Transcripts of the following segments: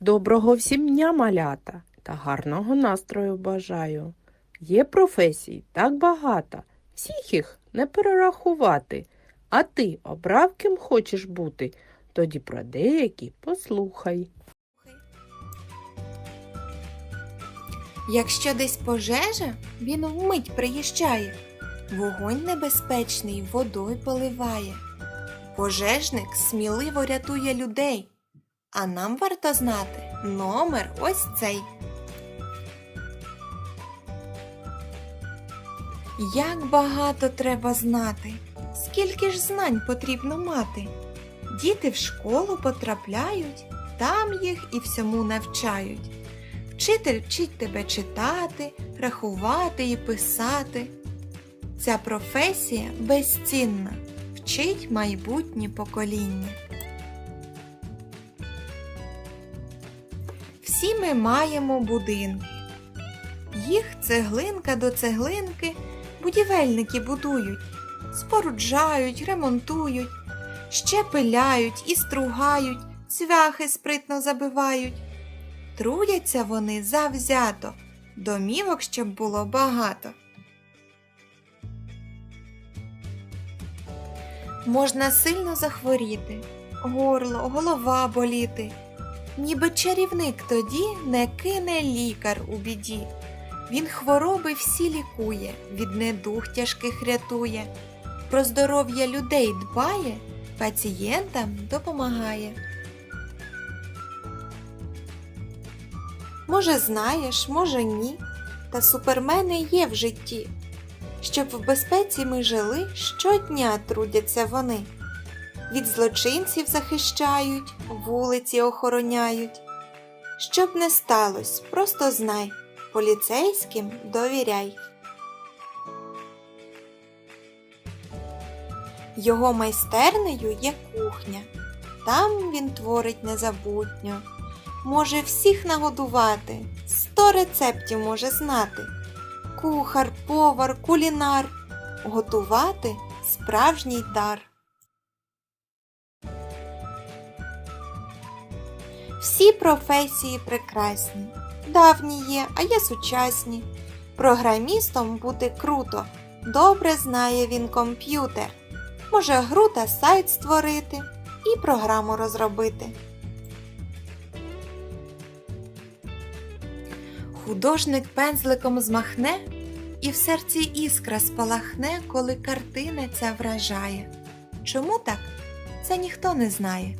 Доброго всім дня, малята, та гарного настрою бажаю. Є професій так багато, всіх їх не перерахувати. А ти обрав ким хочеш бути, тоді про деякі послухай. Якщо десь пожежа, він вмить приїжджає. Вогонь небезпечний водою поливає. Пожежник сміливо рятує людей. А нам варто знати номер ось цей. Як багато треба знати, скільки ж знань потрібно мати. Діти в школу потрапляють, там їх і всьому навчають. Вчитель вчить тебе читати, рахувати і писати. Ця професія безцінна, вчить майбутнє покоління. Всі ми маємо будинки. Їх цеглинка до цеглинки будівельники будують, споруджають, ремонтують, ще пиляють і стругають, цвяхи спритно забивають. Трудяться вони завзято, домівок щоб було багато. Можна сильно захворіти, горло, голова боліти. Ніби чарівник тоді не кине лікар у біді. Він хвороби всі лікує, від недух тяжких рятує. Про здоров'я людей дбає, пацієнтам допомагає. Може, знаєш, може ні, та супермени є в житті. Щоб в безпеці ми жили, щодня трудяться вони. Від злочинців захищають, вулиці охороняють. Щоб не сталося, просто знай, поліцейським довіряй. Його майстернею є кухня, там він творить незабутньо може всіх нагодувати, сто рецептів може знати. Кухар, повар, кулінар, готувати справжній дар. Всі професії прекрасні, давні є, а є сучасні. Програмістом бути круто, добре знає він комп'ютер. Може гру та сайт створити і програму розробити. Художник пензликом змахне, і в серці іскра спалахне, коли картина ця вражає. Чому так? Це ніхто не знає.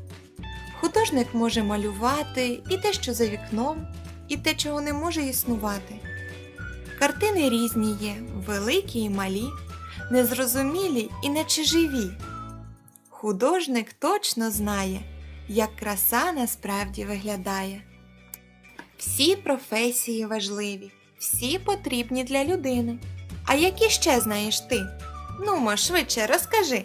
Художник може малювати і те, що за вікном, і те, чого не може існувати. Картини різні є, великі і малі, незрозумілі і нечиживі. Художник точно знає, як краса насправді виглядає. Всі професії важливі, всі потрібні для людини. А які ще знаєш ти? Нумо, швидше розкажи.